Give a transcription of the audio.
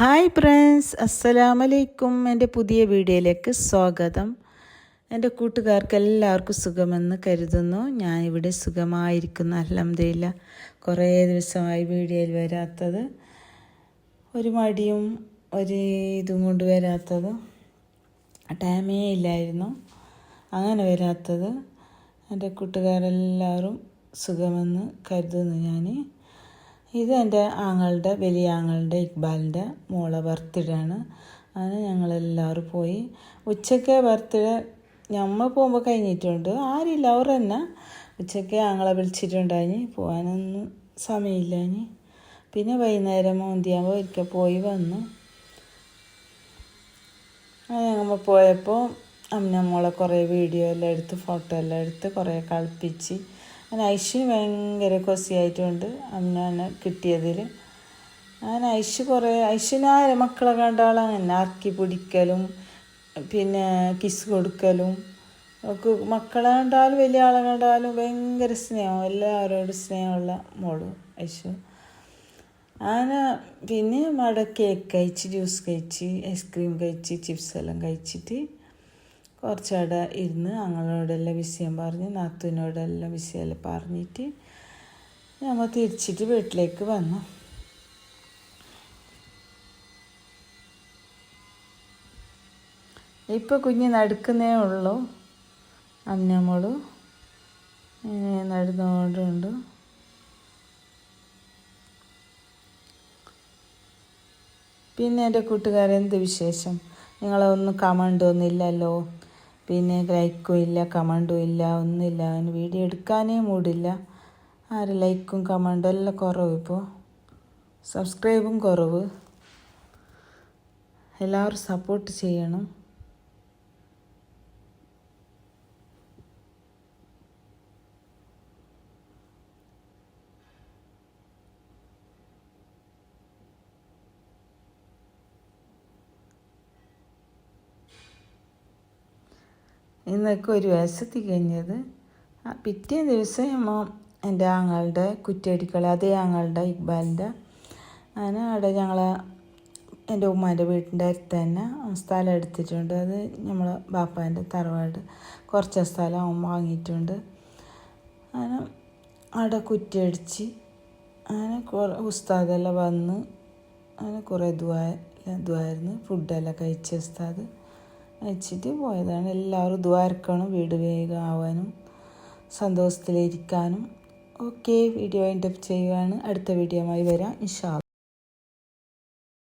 Hi friends അസ്സലാമലൈക്കും എന്റെ പുതിയ വീഡിയോയിലേക്ക് സ്വാഗതം. എന്റെ കൂട്ടുകാർക്ക് എല്ലാവർക്കും സുഖമെന്ന് കരുതുന്നു. ഞാൻ ഇവിടെ സുഖമായിരിക്കുന്നു. അലഹമില്ല കുറേ ദിവസമായി വീഡിയോയിൽ വരാത്തത്. ഒരു മടിയും ഒരു ഇതും കൊണ്ട് വരാത്തത്. ടൈമേ ഇല്ലായിരുന്നു. അങ്ങനെ വരാത്തത്. എന്റെ കൂട്ടുകാരെല്ലാവരും സുഖമെന്ന് കരുതുന്നു ഞാൻ ഇത് എന്റെ ആങ്ങളുടെ വലിയ ആങ്ങളുടെ ഇക്ബാലിന്റെ മോളെ ബർത്ത്ഡേ ആണ്. അങ്ങനെ ഞങ്ങളെല്ലാവരും പോയി. ഉച്ചയ്ക്ക് ബർത്ത്ഡേ നമ്മൾ പോകുമ്പോൾ കഴിഞ്ഞിട്ടുണ്ട്. ആരില്ല അവർ തന്നെ. ഉച്ചയ്ക്ക് ആങ്ങളെ വിളിച്ചിട്ടുണ്ടായി പോകാനൊന്നും സമയമില്ല ഇനി. പിന്നെ വൈകുന്നേരം മോന്തിയാകുമ്പോൾ ഒരിക്കൽ പോയി വന്നു. ഞങ്ങൾ പോയപ്പോൾ അമ്മ മോളെ കുറേ വീഡിയോ എല്ലാം എടുത്ത് ഫോട്ടോ എല്ലാം എടുത്ത് കുറേ കളിപ്പിച്ച് അങ്ങനെ ഐഷ് ഭയങ്കര കൊസിയായിട്ടുണ്ട് അമ്മനെ കിട്ടിയതിൽ അങ്ങനെ ഐഷ് കുറേ ഐഷിനായ മക്കളെ കണ്ടാലും അങ്ങനെ പിടിക്കലും പിന്നെ കിസ് കൊടുക്കലും ഒക്കെ മക്കളെ കണ്ടാലും വലിയ ആളെ കണ്ടാലും ഭയങ്കര സ്നേഹം എല്ലാവരോടും സ്നേഹമുള്ള മോൾ ഐഷു അങ്ങനെ പിന്നെ മട കേക്ക് കഴിച്ച് ജ്യൂസ് കഴിച്ച് ഐസ്ക്രീം കഴിച്ച് ചിപ്സ് എല്ലാം കഴിച്ചിട്ട് കുറച്ചവിടെ ഇരുന്ന് അങ്ങളോടെല്ലാം വിഷയം പറഞ്ഞ് നാത്തുവിനോടെല്ലാം വിഷയമെല്ലാം പറഞ്ഞിട്ട് ഞങ്ങൾ തിരിച്ചിട്ട് വീട്ടിലേക്ക് വന്നു. ഇപ്പോൾ കുഞ്ഞ് നടക്കുന്നേ ഉള്ളൂ. അമ്മമ്മോൾ നടന്നുകൊണ്ടുണ്ട് പിന്നെ എന്റെ കൂട്ടുകാരെന്ത് വിശേഷം? നിങ്ങളൊന്നും കമന്റ് ഒന്നുമില്ലല്ലോ പിന്നെ ലൈക്കും ഇല്ല കമന്റും ഇല്ല ഒന്നുമില്ല. അവന് വീഡിയോ എടുക്കാനേ മൂടില്ല. ആര് ലൈക്കും കമന്റും എല്ലാം കുറവ് ഇപ്പോൾ സബ്സ്ക്രൈബും കുറവ്. എല്ലാവരും സപ്പോർട്ട് ചെയ്യണം. ഇന്നൊക്കെ ഒരു വയസ്സ് തികഞ്ഞത് പിറ്റേ ദിവസം അമ്മ എന്റെ ആങ്ങളുടെ കുറ്റിയടിക്കള അതേ ആങ്ങളുടെ ഇക്ബാലിന്റെ അങ്ങനെ അവിടെ ഞങ്ങൾ എന്റെ ഉമ്മാന്റെ വീട്ടിന്റെ അടുത്ത് തന്നെ സ്ഥലം എടുത്തിട്ടുണ്ട്. അത് നമ്മൾ ബാപ്പാന്റെ തറവാട്. കുറച്ച് സ്ഥലം വാങ്ങിയിട്ടുണ്ട്. അങ്ങനെ അവിടെ കുറ്റിയടിച്ച് അങ്ങനെ കുറേ ഉസ്താദെല്ലാം വന്ന് അങ്ങനെ കുറേ ഇതുവായ ഇതുമായിരുന്നു ഫുഡെല്ലാം കഴിച്ച ഉസ്താദ് വെച്ചിട്ട് പോയതാണ്. എല്ലാവരും ദ്വാരക്കണം വീട് വേഗം ആവാനും സന്തോഷത്തിലിരിക്കാനും ഓക്കെ വീഡിയോ വൈൻഡപ്പ് ചെയ്യുകയാണ് അടുത്ത വീഡിയോയുമായി വരാം. ഇൻഷാ